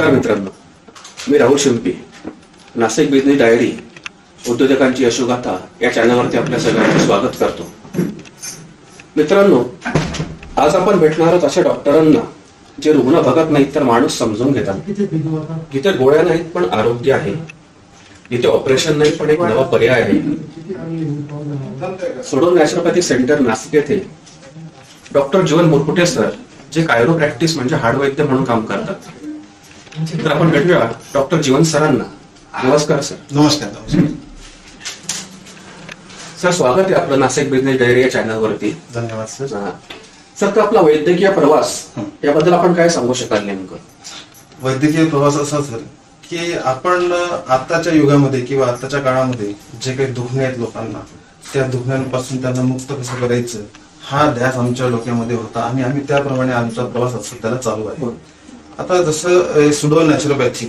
नमस्कार मित्रांनो. मी राहुल शिंपी. नाशिक बिझनेस डायरी उद्योजकांची यशोगाथा या चॅनलवरती आपल्या सगळ्यांचं स्वागत करतो. मित्रांनो आज आपण भेटणार आहोत अशा डॉक्टरांना जे रुग्ण बघत नाहीत तर माणूस समजून घेतात. जिथे गोळ्या नाहीत पण आरोग्य आहे. जिथे ऑपरेशन नाही पण एक नवा पर्याय आहे. सोडून नॅचरोपॅथिक सेंटर नाशिक येथे. डॉक्टर जीवन मुरकुटे सर जे कायरो प्रॅक्टिस म्हणजे हाडवैद्य म्हणून काम करतात. तर आपण भेटूया. डॉक्टर जीवन सरांना. नमस्कार सर. नमस्कार नमस्कार. सर स्वागत आहे आपलं नाशिक बिझनेस डायरी या चॅनलवरती धन्यवाद सर. हा. सर तर आपला वैद्यकीय प्रवास याबद्दल आपण काय सांगू शकाल नेमकं? वैद्यकीय प्रवास असा सर की आपण आताच्या युगामध्ये किंवा आताच्या काळामध्ये जे काही दुखणे आहेत लोकांना त्या दुखण्यांपासून त्यांना मुक्त कसं करायचं हा ध्यास आमच्या डोक्यामध्ये होता. आणि आम्ही त्याप्रमाणे आमचा प्रवास सध्याला चालू आहे. आता जसं सुडो नॅचरोपॅथी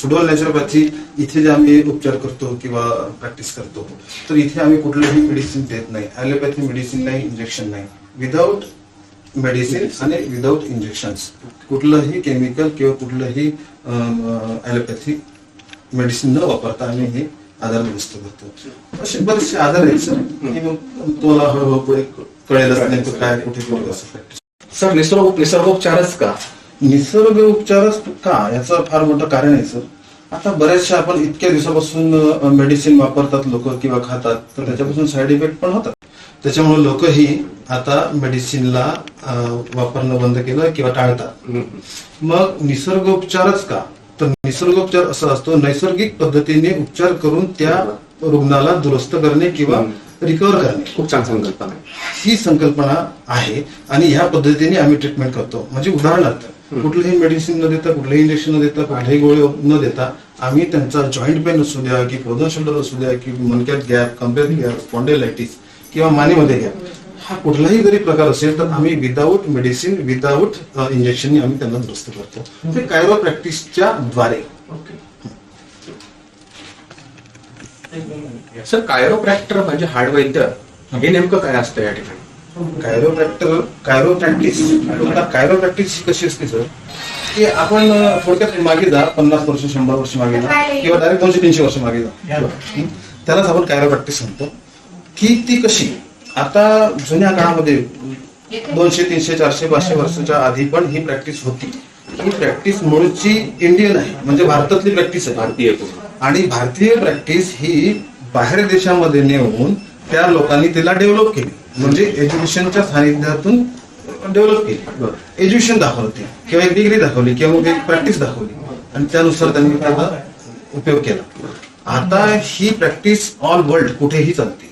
सुडो नॅचरोपॅथी इथे जे आम्ही उपचार करतो किंवा प्रॅक्टिस करतो तर इथे आम्ही कुठलंही मेडिसिन देत नाही. ॲलोपॅथी मेडिसिन नाही इंजेक्शन नाही. विदाऊट मेडिसिन आणि विदाऊट इंजेक्शन कुठलंही केमिकल किंवा कुठलंही ॲलोपॅथी मेडिसिन न वापरता आम्ही हे आजार दुरुस्त करतो. असे बरेचसे आजार आहेत सर तुम्हाला हळूहळू कळेलच नाही काय कुठे असं सर निसर्ग निसर्गोपचारच का? निसर्ग उपचारच का याचं फार मोठं कारण आहे सर. आता बऱ्याचशा आपण इतक्या दिवसापासून मेडिसिन वापरतात लोक किंवा खातात तर त्याच्यापासून साईड इफेक्ट पण होतात. त्याच्यामुळे लोकही आता मेडिसिनला वापरणं बंद केलं किंवा टाळतात. मग निसर्गोपचारच का? तर निसर्गोपचार असा असतो नैसर्गिक पद्धतीने उपचार करून त्या रुग्णाला दुरुस्त करणे किंवा रिकवर करणे. खूप छान संकल्पना ही संकल्पना आहे आणि ह्या पद्धतीने आम्ही ट्रीटमेंट करतो. म्हणजे उदाहरणार्थ कुठलंही मेडिसिन न देता कुठलंही इंजेक्शन न देता कुठल्याही गोळी न देता आम्ही त्यांचा जॉईंट पेन असू द्या की फ्रोझन शोल्डर असू द्या की मनक्यात गॅप कमरेत गॅप स्पॉन्डेलायटिस किंवा मानेमध्ये गॅप हा कुठलाही जरी प्रकार असेल तर आम्ही विदाऊट मेडिसिन विदाऊट इंजेक्शन आम्ही त्यांना दुरुस्त करतो. ते कायरो प्रॅक्टिसच्या द्वारे. सर कायरोप्रॅक्टर म्हणजे हाडवैद्य हे नेमकं काय असतं या ठिकाणी? कायरोप्रॅक्टर कायरोप्रॅक्टिस आता कायरोप्रॅक्टिस ही कशी असते सर की आपण थोडक्यात मागे जा पन्नास वर्ष शंभर वर्ष मागे जा किंवा डायरेक्ट दोनशे तीनशे वर्ष मागे जा? त्यालाच आपण कायरोप्रॅक्टिस म्हणतो की ती कशी? आता जुन्या काळामध्ये दोनशे तीनशे चारशे पाचशे वर्षाच्या आधी पण ही प्रॅक्टिस होती. ही प्रॅक्टिस मूळची इंडियन आहे. म्हणजे भारतातली प्रॅक्टिस आहे. भारतीय आणि भारतीय प्रॅक्टिस ही बाहेर देशामध्ये नेऊन त्या लोकांनी तिला डेव्हलप केली. म्हणजे एज्युकेशनच्या सानिध्यातून डेव्हलप केली. एज्युकेशन दाखवते किंवा एक डिग्री दाखवली किंवा मग एक प्रॅक्टिस दाखवली. आणि त्यानुसार त्यांनी त्याचा उपयोग केला. आता ही प्रॅक्टिस ऑल वर्ल्ड कुठेही चालते.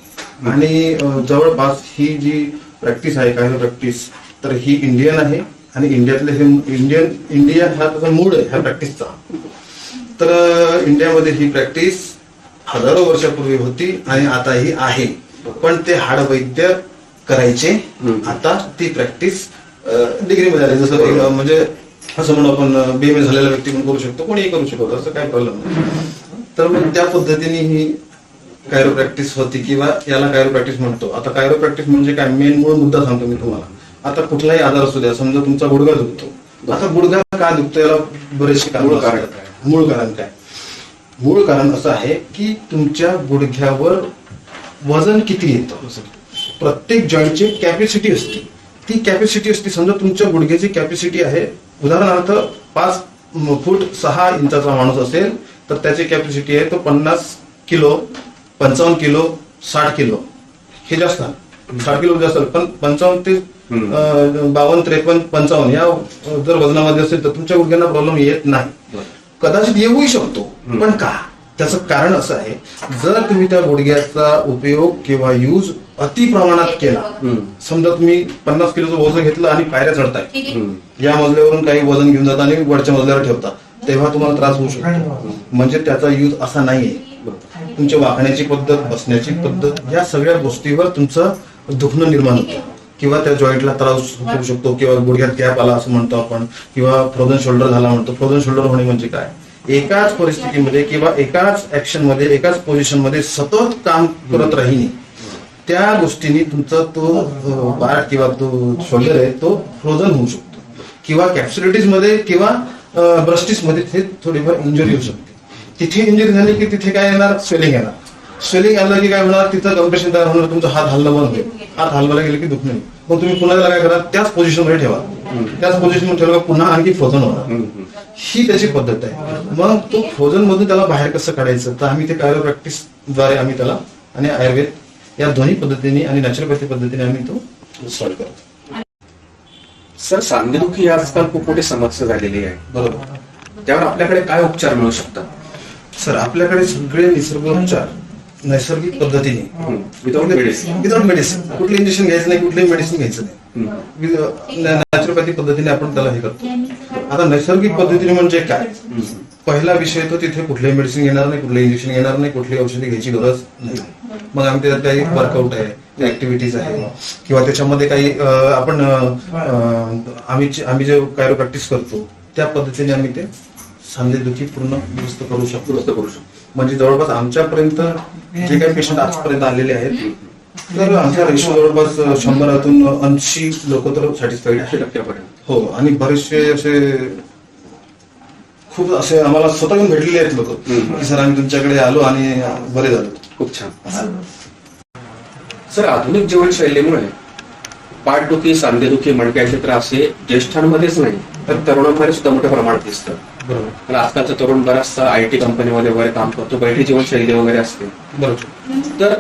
आणि जवळपास ही जी प्रॅक्टिस आहे काय प्रॅक्टिस तर ही इंडियन आहे. आणि इंडियातले हे इंडियन इंडिया हा त्याचा मूळ आहे ह्या प्रॅक्टिसचा तर इंडियामध्ये ही प्रॅक्टिस हजारो वर्षापूर्वी होती आणि आता ही आहे. पण ते हाडवैद्य करायचे. आता ती प्रॅक्टिस डिग्रीमध्ये आली. जसं म्हणजे असं म्हणून आपण बीएमए झालेला व्यक्ती पण करू शकतो. कोणीही करू शकतो. असं काही प्रॉब्लेम नाही. तर मग त्या पद्धतीने ही कायरो प्रॅक्टिस होती किंवा याला कायरो प्रॅक्टिस म्हणतो. आता कायरो प्रॅक्टिस म्हणजे काय? मेन मूळ मुद्दा सांगतो मी तुम्हाला. आता कुठलाही आजार असू द्या समजा तुमचा गुडघा दुखतो. आता गुडघा का दुखतो याला बरेचसे मूळ कारण. मूळ कारण काय? मूळ कारण असं आहे की तुमच्या गुडघ्यावर वजन किती येतं? प्रत्येक जॉईंटची कॅपॅसिटी असते. ती कॅपॅसिटी असते. समजा तुमच्या गुडघ्याची कॅपॅसिटी आहे. उदाहरणार्थ पाच फूट सहा इंचाचा माणूस असेल तर त्याची कॅपॅसिटी आहे तो पन्नास किलो पंचावन्न किलो साठ किलो. हे जास्त. साठ किलो जास्त. पण पंचावन्न ते बावन्न त्रेपन्न पंचावन्न या जर वजनामध्ये असेल तर तुमच्या गुडघ्यांना प्रॉब्लेम येत नाही. कदाचित येऊही शकतो. पण का? त्याचं कारण असं आहे जर तुम्ही त्या गुडघ्याचा उपयोग किंवा यूज अति प्रमाणात केला. समजा तुम्ही पन्नास किलोचं वजन घेतलं आणि पायऱ्या चढताय. या मजल्यावरून काही वजन घेऊन जाता आणि वरच्या मजल्यावर ठेवता. तेव्हा तुम्हाला त्रास होऊ शकतो. म्हणजे त्याचा यूज असा नाहीये. तुमच्या वाकण्याची पद्धत बसण्याची पद्धत या सगळ्या गोष्टीवर तुमचं दुखणं निर्माण होतं. किंवा त्या जॉईंटला त्रास होऊ शकतो किंवा गुडघ्यात गॅप आला असं म्हणतो आपण. किंवा फ्रोझन शोल्डर झाला म्हणतो. फ्रोझन शोल्डर होणे म्हणजे काय? एकाच परिस्थितीमध्ये किंवा एकाच ऍक्शनमध्ये एकाच पोझिशनमध्ये सतत काम करत राहिने त्या गोष्टीने तुमचा तो पार्ट किंवा तो शोल्डर आहे तो फ्रोझन होऊ शकतो. किंवा कॅप्सुलिटीजमध्ये किंवा ब्रस्टिसमध्ये तिथे थोडीफार इंजुरी होऊ शकते. तिथे इंजुरी झाली की तिथे काय येणार? स्वेलिंग येणार. स्वेलिंग आलं की काय होणार? तिथं कम्प्रेशन तयार होणार तुमचा हात हलणं बंद होईल. हात हलवायला गेले की दुख नाही. मग तुम्ही पुन्हा त्याला काय करा? त्याच पोझिशनमध्ये ठेवा. त्याच पोझिशनमध्ये ठेवलं का पुन्हा आणखी फ्रोझन होणार. ही त्याची पद्धत आहे. मग तो फ्रोझन मधून त्याला बाहेर कसं काढायचं? तर आम्ही ते कायरो प्रॅक्टिसद्वारे आम्ही त्याला आणि आयुर्वेद या दोन्ही पद्धतीने आणि नॅचरोपॅथी पद्धतीने आम्ही तो सॉल्व्ह करतो. सर सांधेदुखी आजकाल खूप मोठी समस्या झालेली आहे. बरोबर. त्यावर आपल्याकडे काय उपचार मिळू शकतात? सर आपल्याकडे सगळे निसर्गोपचार नैसर्गिक पद्धतीने. विदाउट मेडिसिन विदाउट मेडिसिन कुठले इंजेक्शन घ्यायचं नाही कुठलंही मेडिसिन घ्यायचं नाही. नॅचरोपॅथी पद्धतीने आपण त्याला हे करतो. आता नैसर्गिक पद्धतीने म्हणजे काय? पहिला विषय तो तिथे कुठलेही मेडिसिन घेणार नाही कुठले इंजेक्शन घेणार नाही कुठली औषधी घ्यायची गरज नाही. मग आम्ही त्याच्यात काही वर्कआउट आहे ऍक्टिव्हिटीज आहे. किंवा त्याच्यामध्ये काही आपण आम्ही जे- आम्ही जे कायरो प्रॅक्टिस करतो त्या पद्धतीने आम्ही ते सांधेदुखी पूर्ण दुरुस्त करू शकतो. दुरुस्त करू शकतो. म्हणजे जवळपास आमच्यापर्यंत जे काही पेशंट आजपर्यंत आलेले आहेत तर आमचा रेशो जवळपास शंभरातून ऐंशी लोक तर सॅटिस्फाईड टक्क्यापर्यंत. हो आणि बरेचसे असे खूप असे आम्हाला स्वतः भेटलेले आहेत लोक सर आम्ही तुमच्याकडे आलो आणि बरे झालो. खूप छान. सर आधुनिक जीवनशैलीमुळे पाठदुखी सांधेदुखी मणक्याचे त्रास हे ज्येष्ठांमध्येच नाही तर तरुणांमध्ये सुद्धा मोठ्या प्रमाणात दिसतं. बरोबर. आजकालचा तरुण बराचसा आय टी कंपनीमध्ये वगैरे काम करतो बैठी जीवनशैली वगैरे असते. बरोबर. तर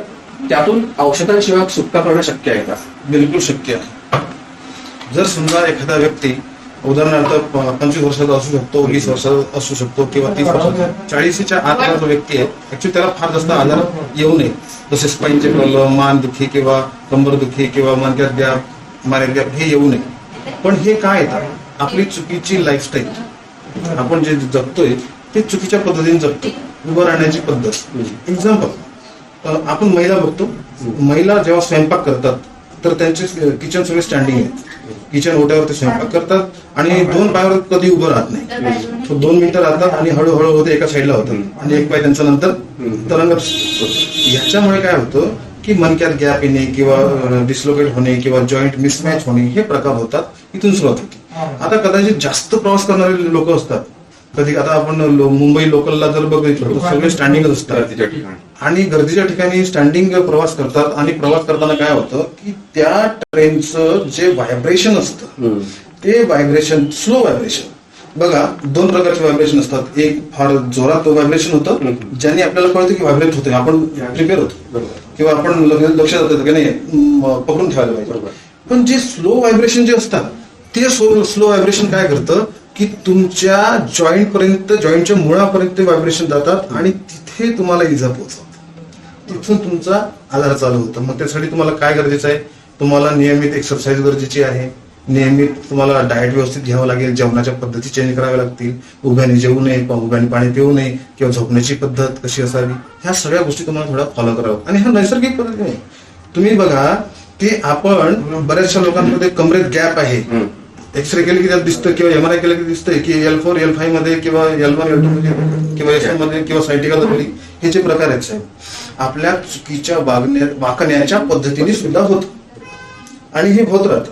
त्यातून औषधांशिवाय सुटका करणं शक्य आहे का? बिलकुल शक्य आहे. जर समजा एखादा व्यक्ती उदाहरणार्थ पंचवीस वर्षाचा असू शकतो वीस वर्षाचा असू शकतो किंवा तीस वर्षाचा. चाळीसच्या आतला जो व्यक्ती आहे ऍक्च्युली त्याला फार जास्त आजार येऊ नये. जसे स्पाईनचे प्रॉब्लेम मान दुखी किंवा कंबर दुखी किंवा मानक्यात गॅप मानेत गॅप हे येऊ नये. पण हे काय येतात आपली चुकीची लाईफस्टाईल आपण जे जगतोय ते चुकीच्या पद्धतीने जगतो उभं राहण्याची पद्धत. एक्झाम्पल आपण महिला बघतो. महिला जेव्हा स्वयंपाक करतात तर त्यांचे किचन सगळे स्टँडिंग आहे किचन ओट्यावरती स्वयंपाक करतात आणि दोन पायावर कधी उभं राहत नाही. तो दोन मिनिटं राहतात आणि हळूहळू होते एका साईडला होतात. आणि एक पाय त्यांच्या नंतर तरंगत याच्यामुळे काय होतं की मनक्यात गॅप येणे किंवा डिस्लोकेट होणे किंवा जॉईंट मिसमॅच होणे हे प्रकार होतात इथून सुरुवात होते. आता कदाचित जास्त प्रवास करणारे लोक असतात. कधी आता आपण लो- मुंबई लोकलला जर बघितलं तर सगळे स्टँडिंगच असतात. आणि गर्दीच्या ठिकाणी स्टँडिंग प्रवास करतात आणि प्रवास करताना काय होतं की त्या ट्रेनचं जे व्हायब्रेशन असतं ते व्हायब्रेशन स्लो व्हायब्रेशन बघा दोन प्रकारचे व्हायब्रेशन असतात. एक फार जोरात व्हायब्रेशन होतं ज्याने आपल्याला कळतं की व्हायब्रेट होतोय. आपण प्रिपेअर होतो. किंवा आपण लक्षात जातं की नाही पकडून ठेवायला पाहिजे. बरोबर. पण जे स्लो व्हायब्रेशन जे असतात ते स्लो व्हायब्रेशन काय करतं? की तुमच्या जॉईंट पर्यंत जॉईंटच्या मुळापर्यंत व्हायब्रेशन जातात आणि तिथे तुम्हाला इजा पोहोचवतात तिथून तुमचा आधार चालू होतो. मग त्यासाठी तुम्हाला काय गरजेचं आहे? तुम्हाला नियमित एक्सरसाइज गरजेची आहे. नियमित तुम्हाला डाएट व्यवस्थित घ्यावं लागेल. जेवणाच्या पद्धती चेंज कराव्या लागतील. उभ्याने जेवू नये उभ्याने पाणी पिऊ नये किंवा झोपण्याची पद्धत कशी असावी? ह्या सगळ्या गोष्टी तुम्हाला थोड्या फॉलो कराव्या आणि ह्या नैसर्गिक पद्धतीने. तुम्ही बघा की आपण बऱ्याचशा लोकांमध्ये कमरेत गॅप आहे. एक्सरे केले की त्यात दिसतं किंवा एम आर आय केलं की दिसतंय की एल फोर एल फाईव्हमध्ये किंवा एल वन एल टू मध्ये किंवा एसमध्ये किंवा सायटिकल हे जे प्रकार आहेत साहेब आपल्या चुकीच्या वागण्या वाकण्याच्या पद्धतीने सुद्धा होत. आणि हे होत राहतं.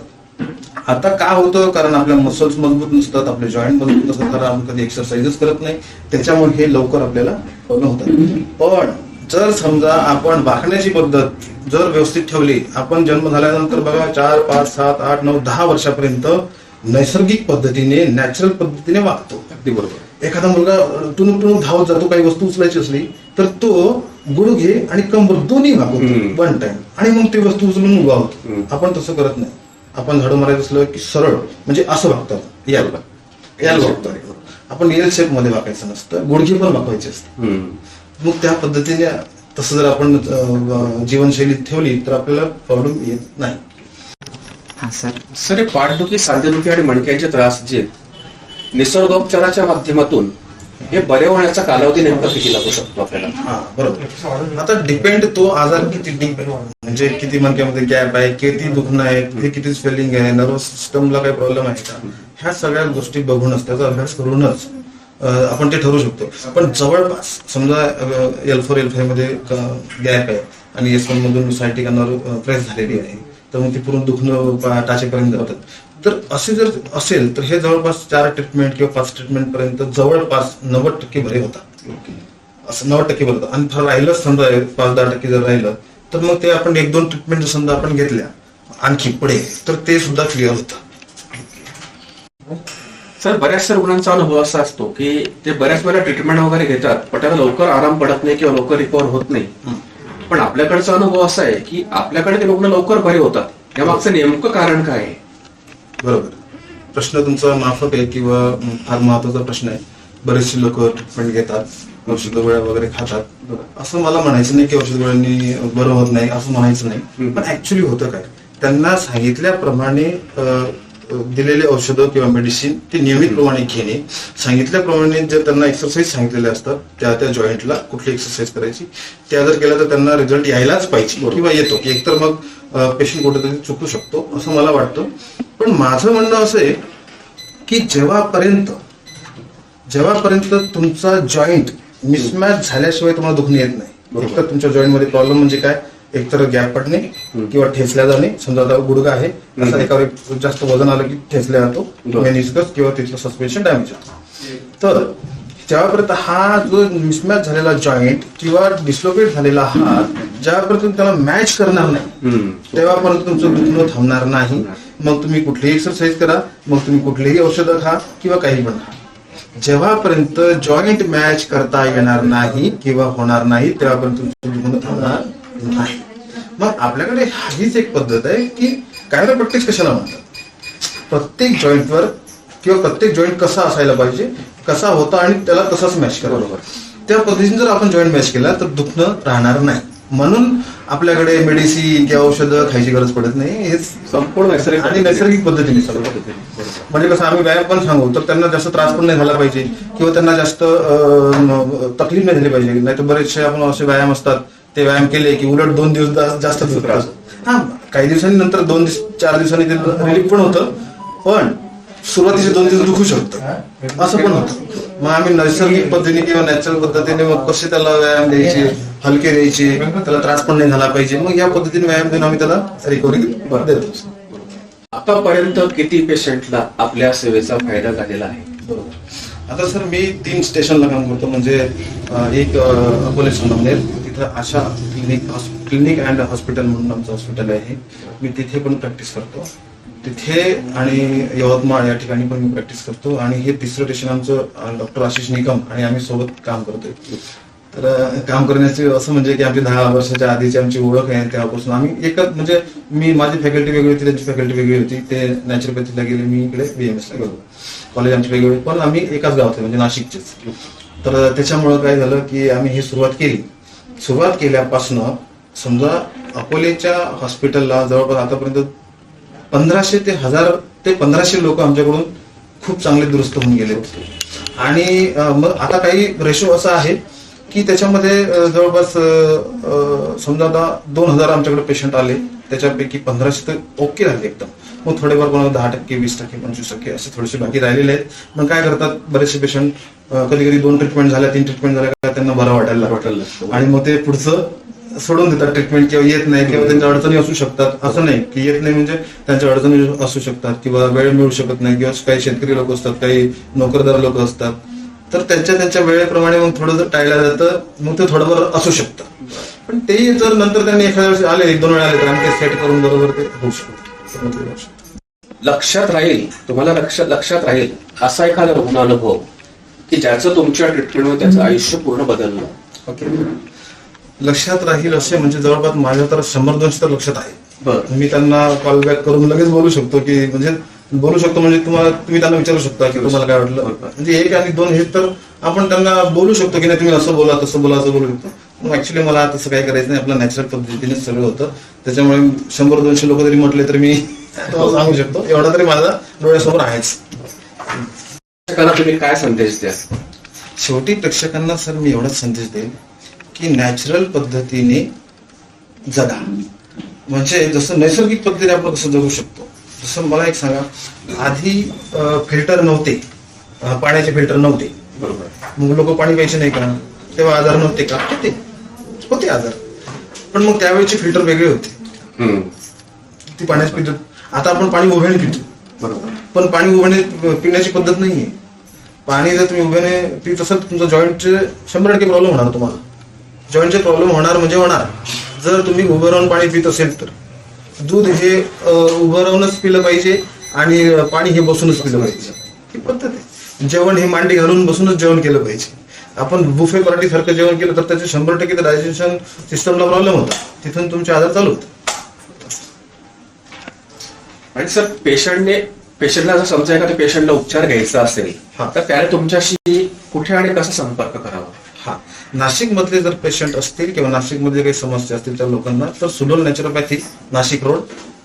आता का होतं? कारण आपल्या मसल्स मजबूत नसतात आपले जॉईंट मजबूत नसतात कारण आपण कधी एक्सरसाइजच करत नाही. त्याच्यामुळे हे लवकर आपल्याला होतात. पण जर समजा आपण वाकण्याची पद्धत जर व्यवस्थित ठेवली आपण जन्म झाल्यानंतर बघा चार पाच सात आठ नऊ दहा वर्षापर्यंत नैसर्गिक पद्धतीने नॅचरल पद्धतीने वागतो. अगदी बरोबर. एखादा मुलगा टुणूक टुणूक धावत जातो काही वस्तू उचलायची असली तर तो गुडघे आणि कंबर दोन्ही. वागवतो वन टाइम आणि मग ती वस्तू उचलून उभा होतो. आपण तसं करत नाही. आपण झाडू मारायचं असलं की सरळ म्हणजे असं वागतात. याला. याला वागतो आपण एल शेपमध्ये वाकायचं नसतं गुडघे पण वाकवायचे असते मग त्या पद्धतीने तसं जर आपण जीवनशैली ठेवली तर आपल्याला प्रॉब्लेम येत नाही. हा सर. सर हे पाठदुखी सांधेदुखी आणि मणक्याचे त्रास जे निसर्गोपचाराच्या माध्यमातून हे बरे होण्याचा कालावधी नेमका किती लागू शकतो आपल्याला? हा बरोबर. आता डिपेंड तो आजार किती डीप आहे म्हणजे किती मणक्यामध्ये गॅप आहे किती दुखणं आहे तिथे किती स्वेलिंग आहे नर्वस सिस्टमला काही प्रॉब्लेम आहे का? ह्या सगळ्या गोष्टी बघूनच त्याचा अभ्यास करूनच अं, आपण ते ठरवू शकतो. पण जवळपास समजा एल फोर एल फाईव्हमध्ये गॅप आहे आणि एस वन मधून सायटिका नर्व प्रेस झालेली आहे. तर मग ती पूर्ण दुखणं टाचेपर्यंत जातात तर असे जर असेल तर हे जवळपास चार ट्रीटमेंट किंवा पाच ट्रीटमेंट पर्यंत जवळपास नव्वद टक्के बरे होतात. असं नव्वद टक्के बरं होतं आणि जर राहिलंच समजा पाच दहा टक्के जर राहिलं तर मग ते आपण एक दोन ट्रीटमेंट जर समजा आपण घेतल्या आणखी पुढे तर ते सुद्धा क्लिअर होतं. सर बऱ्याचशा रुग्णांचा अनुभव असा असतो की ते बऱ्याच वेळा ट्रीटमेंट वगैरे घेतात पण त्यांना लवकर आराम पडत नाही किंवा लवकर रिकवर होत नाही. पण आपल्याकडचा अनुभव असा आहे की आपल्याकडे ते रुग्ण लवकर बरे होतात. या मागचं नेमकं कारण काय आहे? बरोबर. प्रश्न तुमचा माफक आहे किंवा फार महत्त्वाचा प्रश्न आहे. बरेचसे लोक ट्रीटमेंट घेतात औषध गोळ्या वगैरे खातात. असं मला म्हणायचं नाही की औषध गोळ्यांनी बरं होत नाही असं म्हणायचं नाही. पण ऍक्च्युली होतं काय? त्यांना सांगितल्याप्रमाणे दिलेले औषधं किंवा मेडिसिन ते नियमित प्रमाणे घेणे सांगितल्याप्रमाणे जर त्यांना एक्सरसाइज सांगितलेले असतात त्या त्या जॉईंटला कुठली एक्सरसाइज करायची त्या जर केल्या तर त्यांना रिझल्ट यायलाच पाहिजे किंवा येतो. की एकतर मग पेशंट कुठेतरी चुकू शकतो असं मला वाटतं. पण माझं म्हणणं असं आहे की जेव्हापर्यंत जेव्हापर्यंत तुमचा जॉईंट मिसमॅच झाल्याशिवाय तुम्हाला दुखणं येत नाही. तुमच्या जॉईंटमध्ये प्रॉब्लेम म्हणजे काय? एकतर गॅप पडणे किंवा ठेचल्या जाणे. समजा आता गुडगा आहे असा एकावर एक जास्त वजन आलं की ठेचल्या जातो. मेनिस्कस किंवा तिथलं सस्पेन्शन डॅमेज होतं. तर जेव्हापर्यंत हा जो मिसमॅच झालेला जॉईंट किंवा डिस्लोकेट झालेला हात ज्यापर्यंत त्याला मॅच करणार नाही. तेव्हापर्यंत तुमचं दुखणं थांबणार नाही. मग तुम्ही कुठलीही एक्सरसाइज करा मग तुम्ही कुठलीही औषधं खा किंवा काही पण खा. जेव्हापर्यंत जॉईंट मॅच करता येणार नाही किंवा होणार नाही तेव्हापर्यंत तुमचं दुखणं थांबणार नाही. मग आपल्याकडे हीच एक पद्धत आहे की कायदा प्रॅक्टिस कशाला म्हणतात. प्रत्येक जॉईंटवर किंवा प्रत्येक जॉईंट कसा असायला पाहिजे कसा होता आणि त्याला तसाच मॅच करा बरोबर. त्या पद्धतीने जर आपण जॉईंट मॅच केला तर दुखणं राहणार नाही. म्हणून आपल्याकडे मेडिसिन किंवा औषधं खायची गरज पडत नाही. हेच संपूर्ण नैसर्गिक आणि नैसर्गिक पद्धतीने म्हणजे कसं आम्ही व्यायाम पण सांगू तर त्यांना जास्त त्रास पण नाही झाला पाहिजे किंवा त्यांना जास्त तकलीफ नाही झाली पाहिजे. नाही तर बरेचसे आपण असे व्यायाम असतात ते व्यायाम केले की उलट दोन दिवस जास्त त्रास. हा काही दिवसांनी नंतर दोन दिवस चार दिवसांनी ते रिलीफ पण होतं. पण सुरुवातीचे दोन दिवस दुखू शकतं. असं पण होतं. मग आम्ही नैसर्गिक पद्धतीने किंवा नॅचरल पद्धतीने मग कसे त्याला व्यायाम द्यायचे हलके द्यायचे त्याला त्रास पण नाही झाला पाहिजे. मग या पद्धतीने व्यायाम देऊन आम्ही त्याला रिकव्हरी देतो. आतापर्यंत किती पेशंटला आपल्या सेवेचा फायदा झालेला आहे? बरोबर आता सर मी तीन स्टेशनला काम करतो. म्हणजे एक अकोले संगमनेर इथं Asha clinic clinic and hospital म्हणून आमचं हॉस्पिटल आहे. मी तिथे पण प्रॅक्टिस करतो. तिथे आणि यवतमाळ या ठिकाणी पण मी प्रॅक्टिस करतो. आणि हे तिसरं स्टेशन आमचं डॉक्टर आशिष निकम आणि आम्ही सोबत काम करतोय. तर काम करण्याचे असं म्हणजे की आमची दहा वर्षाच्या आधीची आमची ओळख आहे. तेव्हापासून आम्ही एकच म्हणजे मी माझी फॅकल्टी वेगळी होती त्यांची फॅकल्टी वेगळी होती. ते नॅचरोपॅथीला गेले मी इकडे बी एम एसला गेलो. कॉलेज आमची वेगळी पण आम्ही एकाच गावात म्हणजे नाशिकचेच. तर त्याच्यामुळं काय झालं की आम्ही ही सुरुवात केली. सुरुवात केल्यापासनं समजा अकोलेच्या हॉस्पिटलला जवळपास आतापर्यंत पंधराशे ते हजार ते पंधराशे लोक आमच्याकडून खूप चांगले दुरुस्त होऊन गेले. होते आणि मग आता काही रेशो असा आहे की त्याच्यामध्ये जवळपास समजा आता दोन हजार आमच्याकडे पेशंट आले त्याच्यापैकी पंधराशे तर ओके राहिले एकदम. मग थोडेफार कोणाला दहा टक्के वीस टक्के पंचवीस टक्के असे थोडेसे बाकी राहिलेले आहेत. मग काय करतात बरेचसे पेशंट कधी कधी दोन ट्रीटमेंट झाल्या तीन ट्रीटमेंट झाल्या का त्यांना बरं वाटायला. वाटायला. आणि मग ते पुढचं सोडून देतात ट्रीटमेंट किंवा येत नाही किंवा त्यांच्या अडचणी असू शकतात. असं नाही की येत नाही म्हणजे त्यांच्या अडचणी असू शकतात किंवा वेळ मिळू शकत नाही किंवा काही शेतकरी लोक असतात काही नोकरदार लोक असतात. तर त्यांच्या त्यांच्या वेळेप्रमाणे मग थोडं जर टाळलं जातं मग ते थोडंफार असू शकतं. पण ते जर नंतर त्यांनी एखाद्या वर्षी आले एक दोन वेळा आले तर आम्ही ते सेट करून बरोबर ते होऊ शकतो. लक्षात राहील तुम्हाला लक्षात लक्षात राहील असा एखादा रुग्ण अनुभव की ज्याचं तुमच्या ट्रीटमेंटमध्ये त्याचं आयुष्य पूर्ण बदललं. ओके लक्षात राहील असे म्हणजे जवळपास माझ्या तर शंभर दोनशे तर लक्षात आहे. मी त्यांना कॉल बॅक करून लगेच बोलू शकतो की म्हणजे बोलू शकतो म्हणजे तुम्हाला तुम्ही त्यांना विचारू शकता की तुम्हाला काय वाटलं. म्हणजे एक आणि दोन हे तर आपण त्यांना बोलू शकतो की नाही तुम्ही असं बोला तसं बोला असं बोलू शकतो. मग ऍक्च्युली मला तसं काही करायचं नाही. आपलं नॅचरल पद्धतीने सगळं होतं. त्याच्यामुळे शंभर दोनशे लोक जरी म्हटले तर मी सांगू शकतो. एवढा तरी माझा डोळ्यासमोर आहेच. तुम्ही काय संदेश द्या शेवटी प्रेक्षकांना सर मी एवढाच संदेश देईल की नॅचरल पद्धतीने जगा. म्हणजे जसं नैसर्गिक पद्धतीने आपण कसं जगू शकतो. जसं मला एक सांगा आधी फिल्टर नव्हते. पाण्याचे फिल्टर नव्हते. बरोबर. मग लोक पाणी प्यायचे नाही का? तेव्हा आजार नव्हते का? होते. होते आजार पण मग त्यावेळेचे फिल्टर वेगळे होते. ती पाण्याची पितो आता आपण पाणी उभ्याने पितो. बरोबर. पण पाणी उभ्याने पिण्याची पद्धत नाहीये. पाणी जर तुम्ही उभ्याने पित असाल तुमचं जॉईंटचे शंभर टक्के प्रॉब्लेम होणार तुम्हाला. जॉईंटचे प्रॉब्लेम होणार म्हणजे होणार. जर तुम्ही उभं राहून पाणी पित असेल तर. दूध हे उभं राहूनच पिलं पाहिजे आणि पाणी हे बसूनच पिलं पाहिजे. ही पद्धत आहे. जेवण हे मांडी घालून बसूनच जेवण केलं पाहिजे. आपण बुफे पराठी सारखं जेवण केलं तर त्याचे शंभर टक्के डायजेशन सिस्टमला प्रॉब्लेम होता तिथून तुमचे आजार चालू होतात. आणि सर पेशंटने पेशंटला जर समजा एखाद्या पेशंटला उपचार घ्यायचा असेल हा. तर त्याने तुमच्याशी कुठे आणि कसा संपर्क करावा? हा. नाशिक मधले जर पेशंट असतील किंवा नाशिक मधले काही समस्या असतील त्या लोकांना तर Sudol naturopathy Nashik road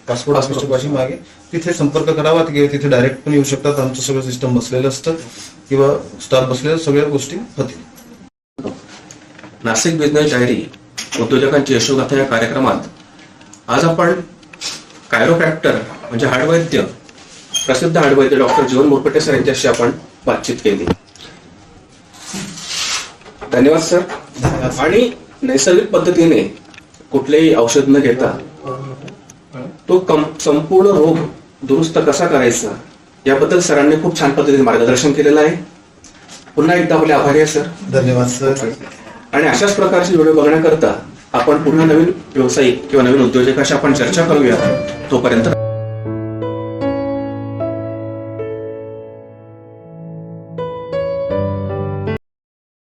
passport ऑफिसच्या पाशी मागे. तिथे संपर्क करावा किंवा तिथे डायरेक्ट पण येऊ शकतात. आमचं सगळं सिस्टम बसलेलं असतं. किंवा स्टाफ बसलेल्या सगळ्या गोष्टी होतील. नाशिक बिझनेस डायरी उद्योजकांची यशोगाथा या कार्यक्रमात आज आपण कायरोप्रॅक्टर म्हणजे हाडवैद्य प्रसिद्ध हाडवैद्य डॉक्टर जीवन मोरपटे सर यांच्याशी आपण बातचीत केली. धन्यवाद सर. आणि नैसर्गिक पद्धतीने कुठलेही औषध न घेता तो कम संपूर्ण रोग दुरुस्त कसा करायचा याबद्दल सरांनी खूप छान पद्धतीने मार्गदर्शन केलेलं आहे. पुन्हा एकदा आपले आभारी आहे सर. धन्यवाद सर. आणि अशाच प्रकारचे व्हिडिओ बघण्याकरता आपण पुन्हा नवीन व्यावसायिक किंवा नवीन उद्योजकाशी आपण चर्चा करूया तोपर्यंत.